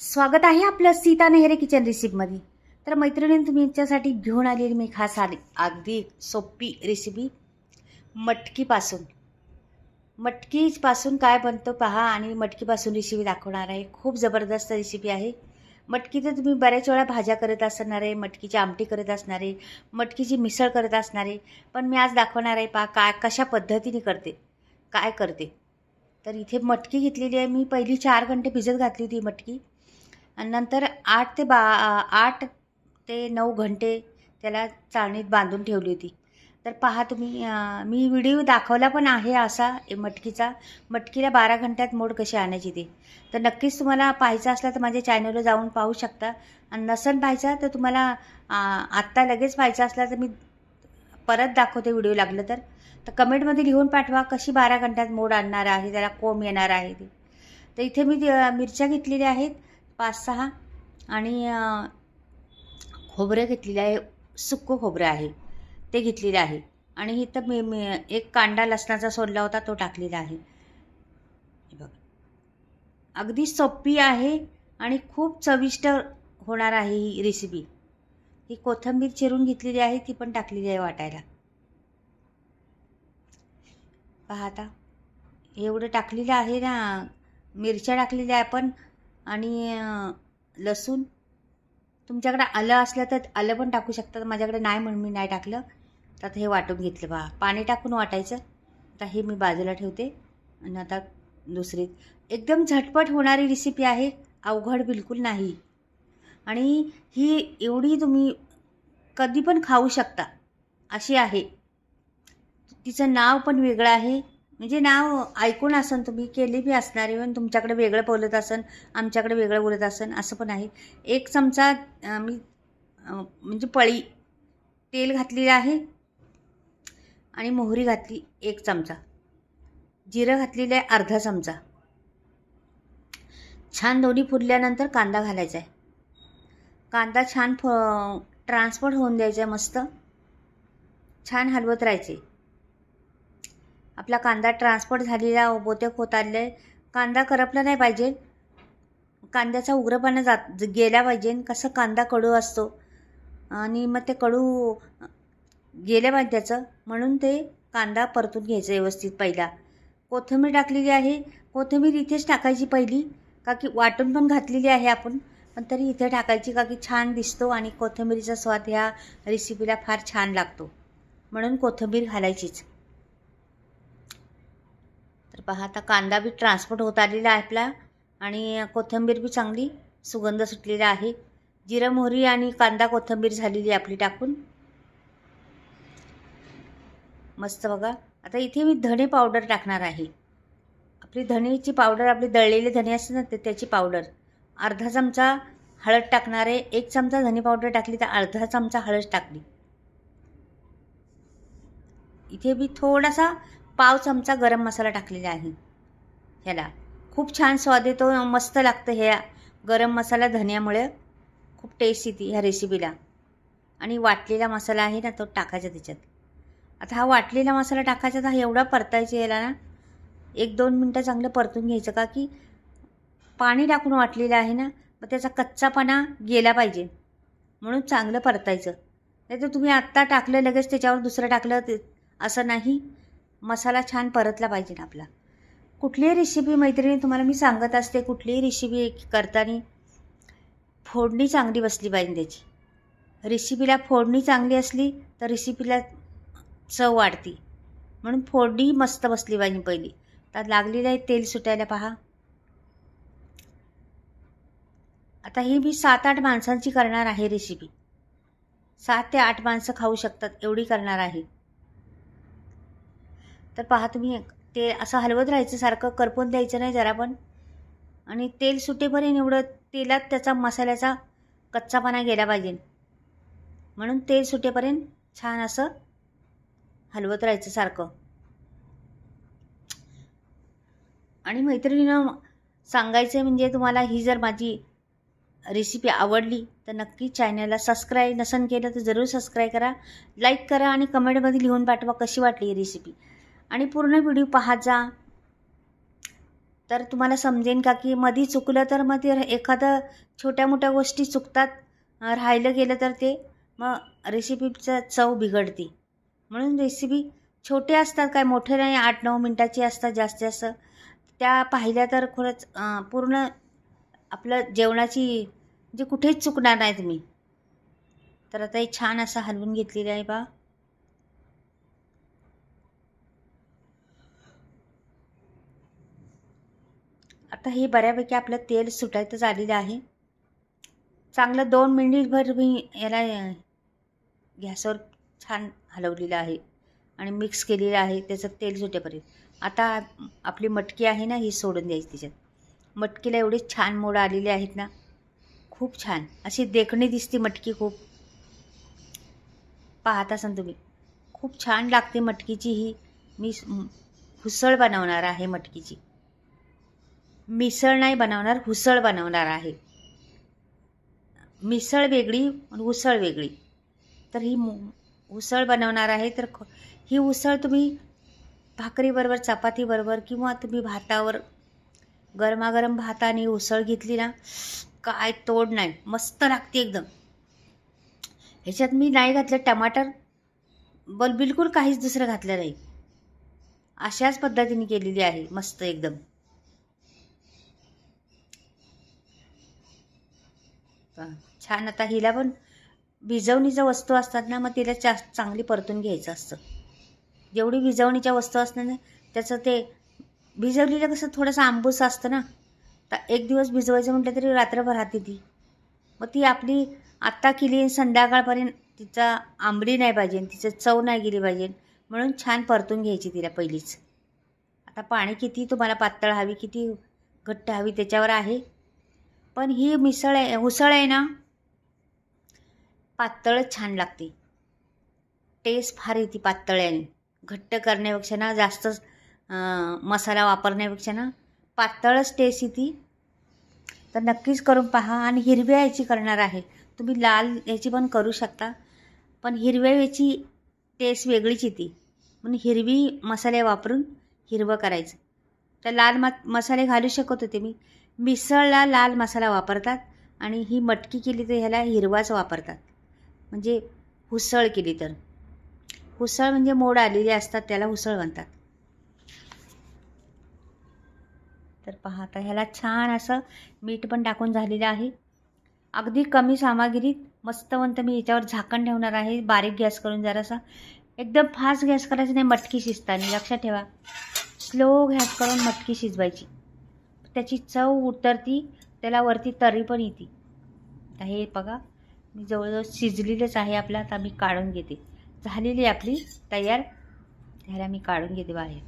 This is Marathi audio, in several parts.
स्वागत आहे आपलं सीता नेहरे किचन रेसिपीमध्ये तर मैत्रिणीने तुमच्यासाठी घेऊन आलेली मी खास आली. अगदी सोपी रेसिपी मटकीपासून. मटकीपासून काय बनतं पहा आणि मटकीपासून रेसिपी दाखवणार आहे. खूप जबरदस्त रेसिपी आहे. मटकी तर तुम्ही बऱ्याच वेळा भाज्या करत असणार आहे मटकीची आमटी करत असणार आहे मटकीची मिसळ करत असणार आहे. पण मी आज दाखवणार आहे पहा काय कशा पद्धतीने करते काय करते. तर इथे मटकी घेतलेली आहे. मी पहिली चार घंटे भिजत घातली होती मटकी. आणि नंतर आठ ते बा आठ ते नऊ घंटे त्याला चाळणीत बांधून ठेवली होती. तर पहा तुम्ही मी व्हिडिओ दाखवला पण आहे असा ए मटकीचा. मटकीला बारा घंट्यात मोड कशी आणायची ते? तर नक्कीच तुम्हाला पाहायचं असला तर माझ्या चॅनलवर जाऊन पाहू शकता. आणि नसन पाहायचा तर तुम्हाला आत्ता लगेच पाहायचा असला तर मी परत दाखवते व्हिडिओ लागलं तर. तर कमेंटमध्ये लिहून पाठवा कशी बारा घंट्यात मोड आणणार आहे त्याला कोंब येणार आहे ते. तर इथे मी मिरच्या घेतलेल्या आहेत. पाच सहा आणि खोबरं घेतलेलं आहे सुक्कं खोबरं आहे. ते घेतलेलं आहे. आणि इथं मी मी एक कांदा लसणाचा सोडला होता तो टाकलेला आहे. बघ बघा. अगदी सोपी आहे आणि खूप चविष्ट होणार आहे ही रेसिपी ही कोथिंबीर चिरून घेतलेली आहे ती पण टाकलेली आहे वाटायला. पहा आता. एवढं टाकलेलं आहे ना मिरच्या टाकलेल्या आहे पण आणि लसूण. तुमच्याकडे आलं असलं तर आलं पण टाकू शकता. माझ्याकडे नाही म्हणून मी नाही टाकलं. तर आता हे वाटून घेतलं बा. पाणी टाकून वाटायचं. आता हे मी बाजूला ठेवते. आणि आता दुसरी. एकदम झटपट होणारी रेसिपी आहे. अवघड बिलकुल नाही. आणि ही एवढी तुम्ही कधी पण खाऊ शकता. अशी आहे. तिचं नाव पण वेगळं आहे. म्हणजे नाव ऐकून असन तुम्ही केली बी असणार आहे पण तुमच्याकडे वेगळं बोलत असन आमच्याकडे वेगळं बोलत असन असं पण आहे. एक चमचा मी म्हणजे पळी तेल घातलेलं आहे आणि मोहरी घातली एक चमचा. जिरं घातलेलं आहे अर्धा चमचा. छान दोन्ही फुलल्यानंतर कांदा घालायचा आहे. कांदा छान फ ट्रान्सफर होऊन द्यायचा आहे मस्त. छान हलवत राहायचे. आपला कांदा ट्रान्सपोर्ट झालेला बोत्याक होत आले आहे. कांदा करपला नाही पाहिजे. कांद्याचा उग्रपणा जात गेला पाहिजे. कसं कांदा कडू असतो? आणि मग ते कडू गेलं पाहिजे त्याचं. म्हणून ते कांदा परतून घ्यायचं व्यवस्थित पहिला. कोथिंबीर टाकलेली आहे. कोथिंबीर इथेच टाकायची पहिली. का की वाटून पण घातलेली आहे आपण. पण तरी इथे टाकायची का की छान दिसतो आणि कोथिंबीरीचा स्वाद ह्या रेसिपीला फार छान लागतो. म्हणून कोथिंबीर घालायचीच. तर पहा आता कांदा बी ट्रान्सपोर्ट होत आलेला आहे आपला. आणि कोथिंबीर बी चांगली सुगंध सुटलेला आहे. जिरं मोहरी आणि कांदा कोथिंबीर झालेली आपली टाकून. मस्त बघा. आता इथे मी धणे पावडर टाकणार आहे. आपली धणेची पावडर आपली दळलेले धणे असते ना ते त्याची पावडर अर्धा चमचा हळद टाकणार आहे. एक चमचा धने पावडर टाकली तर अर्धा चमचा हळद टाकली. इथे मी थोडासा पाव चमचा गरम मसाला टाकलेला आहे. ह्याला खूप छान स्वाद येतो मस्त लागतं ह्या गरम मसाला धन्यामुळे. खूप टेस्ट येते ह्या रेसिपीला आणि वाटलेला मसाला आहे ना तो टाकायचा त्याच्यात. आता हा वाटलेला मसाला टाकायचा तर हा एवढा परतायचा याला ना एक दोन मिनटं चांगलं परतून घ्यायचं का की पाणी टाकून वाटलेलं आहे ना मग त्याचा कच्चापणा गेला पाहिजे. म्हणून चांगलं परतायचं. नाही तर तुम्ही आत्ता टाकलं लगेच त्याच्यावर दुसरं टाकलं ते असं नाही. मसाला छान परतला पाहिजे ना आपला. कुठलीही रेसिपी मैत्रिणी तुम्हाला मी सांगत असते कुठलीही रेसिपी करताना फोडणी चांगली बसली पाहिजे त्याची. रेसिपीला फोडणी चांगली असली तर रेसिपीला चव वाढते. म्हणून फोडणी मस्त बसली पाहिजे पहिली. तर लागलेलं आहे तेल सुटायला पहा. आता ही मी सात आठ माणसांची करणार आहे रेसिपी सात ते आठ माणसं खाऊ शकतात एवढी करणार आहे. तर पहा तुम्ही ते असं हलवत राहायचं सारखं करपून द्यायचं नाही जरा पण. आणि तेल सुटेपर्यंत एवढं तेलात त्याचा मसाल्याचा कच्चापणा गेला पाहिजे. म्हणून तेल सुटेपर्यंत छान असं हलवत राहायचं सारखं. आणि मैत्रिणीनं सांगायचं म्हणजे तुम्हाला ही जर माझी रेसिपी आवडली तर नक्की चॅनलला सबस्क्राईब नसन केलं तर जरूर सबस्क्राईब करा. लाईक करा आणि कमेंटमध्ये लिहून पाठवा कशी वाटली ही रेसिपी आणि पूर्ण व्हिडिओ पाहत जा. तर तुम्हाला समजेन का की मधी चुकलं तर मग ते एखादं छोट्या मोठ्या गोष्टी चुकतात राहिलं गेलं तर ते मग रेसिपीचं चव बिघडते. म्हणून रेसिपी छोटे असतात काय मोठे नाही आठ नऊ मिनटाची असतात जास्तीत जास्त. त्या पाहिल्या तर खरंच पूर्ण आपलं जेवणाची जे कुठेच चुकणार नाही तुम्ही तर आता हे छान असं हलवून घेतलेलं आहे बा. आता हे बऱ्यापैकी आपलं तेल सुटायचं आलेलं आहे. चांगलं दोन मिनिटभर मी याला गॅसवर छान हलवलेलं आहे आणि मिक्स केलेलं आहे त्याचं तेल सुटेपर्यंत. आता आपली मटकी आहे ना ही सोडून द्यायची त्याच्यात. मटकीला एवढे छान मोड आलेले आहेत ना खूप छान. अशी देखणी दिसते मटकी खूप. पाहत असाल तुम्ही. खूप छान लागते मटकीची ही. मी हुसळ बनवणार आहे मटकीची. मिसळ नाही बनवणार हुसळ बनवणार आहे. मिसळ वेगळी उसळ वेगळी. तर ही मु उसळ बनवणार आहे तर ख- ही उसळ तुम्ही भाकरीबरोबर चपातीबरोबर किंवा तुम्ही भातावर गरमागरम भाताने उसळ घेतली ना काय तोड नाही मस्त लागते एकदम. ह्याच्यात मी नाही घातलं टमाटर बल बिलकुल काहीच दुसरं घातलं नाही. अशाच पद्धतीने केलेली आहे मस्त एकदम. छान. आता हिला पण भिजवणीच्या वस्तू असतात ना मग तिला चा चांगली परतून घ्यायचं असतं. जेवढी भिजवणीच्या वस्तू असतात ना त्याचं ते भिजवलेलं कसं थोडंसं आंबूस असतं ना तर एक दिवस भिजवायचं म्हटलं तरी रात्रभर राहते ती. मग ती आपली आत्ता केली संध्याकाळपर्यंत तिचा आंबली नाही पाहिजे तिचं चव नाही गेली पाहिजे म्हणून छान परतून घ्यायची तिला पहिलीच. आता पाणी किती तुम्हाला पातळ हवी किती घट्ट हवी त्याच्यावर आहे. पण ही मिसळ आहे उसळ आहे ना पातळच छान लागते. टेस्ट फार येते पातळ्याने. घट्ट करण्यापेक्षा ना जास्त मसाला वापरण्यापेक्षा ना पातळच टेस्ट येते. तर नक्कीच करून पहा आणि हिरव्या याची करणार आहे. तुम्ही लाल याची पण करू शकता पण हिरव्या याची टेस्ट वेगळीच येते. म्हणून हिरवी मसाले वापरून हिरवं करायचं. तर लाल मसाले घालू शकत होते मी. मिसळला लाल मसाला वापरतात आणि ही मटकी केली तर ह्याला हिरवाच वापरतात. म्हणजे हुसळ केली तर. हुसळ म्हणजे मोड आलेली असतात त्याला हुसळ म्हणतात. तर पहा आता ह्याला छान असं मीठ पण टाकून झालेलं आहे. अगदी कमी सामग्रीत मस्तवंत मी याच्यावर झाकण ठेवणार आहे. बारीक गॅस करून जरासा. एकदम फास्ट गॅस करायचं नाही मटकी शिजताना. लक्षात ठेवा. स्लो गॅस करून मटकी शिजवायची. त्याची चव उतरती त्याला वरती तरी पण येते. हे बघा मी जवळजवळ शिजलेलंच आहे आपलं आता मी काढून घेते. झालेली आहे आपली तयार त्याला मी काढून घेते बाहेर.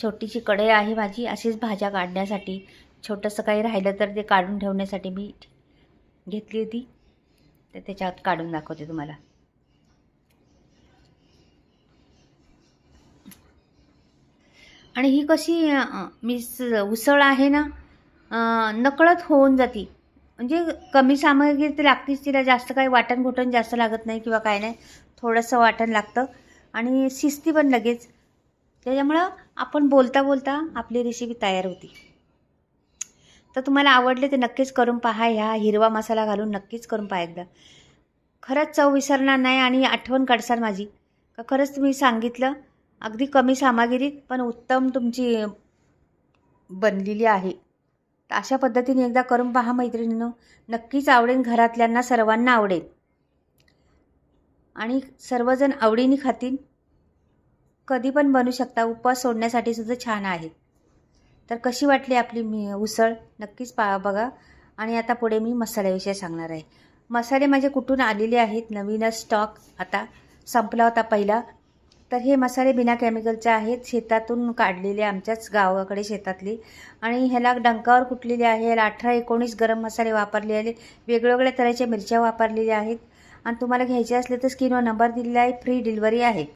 छोटीशी कढई आहे माझी अशीच भाज्या काढण्यासाठी छोटंसं काही राहिलं तर ते काढून ठेवण्यासाठी मी घेतली होती. तर त्याच्यात काढून दाखवते तुम्हाला. आणि ही कशी मिस मी उसळ आहे ना नकळत होऊन जाती. म्हणजे कमी सामग्री तर लागतीच तिला जास्त काही वाटण घोटण जास्त लागत नाही किंवा काय नाही. थोडंसं वाटण लागतं. आणि शिस्ती पण लगेच. त्याच्यामुळं आपण बोलता बोलता आपली रेसिपी तयार होती. तर तुम्हाला आवडले ते नक्कीच करून पहा. ह्या हिरवा मसाला घालून नक्कीच करून पहा एकदा. खरंच चव विसरणार नाही आणि आठवण काढसाल माझी. का खरंच तुम्ही सांगितलं अगदी कमी सामग्रीत पण उत्तम तुमची बनलेली आहे. तर अशा पद्धतीने एकदा करून पहा मैत्रिणींनो. नक्कीच आवडेल घरातल्यांना सर्वांना आवडेल. आणि सर्वजण आवडीने खातील. कधी पण बनू शकता उपवास सोडण्यासाठी सुद्धा छान आहे. तर कशी वाटली आपली मी उसळ? नक्कीच पा बघा. आणि आता पुढे मी मसाल्याविषयी सांगणार आहे. मसाले माझे कुठून आलेले आहेत? नवीनच स्टॉक आता संपला होता पहिला. तर हे मसाले बिना केमिकलचे आहेत. शेतातून काढलेले आमच्याच गावाकडे शेतातले. आणि ह्याला डंकावर कुटलेले आहे. ह्याला अठरा एकोणीस गरम मसाले वापरले आहेत. वेगवेगळ्या तऱ्हेच्या मिरच्या वापरलेल्या आहेत. आणि तुम्हाला घ्यायचे असले तर स्क्रीनवर नंबर दिलेला आहे. फ्री डिलिव्हरी आहे.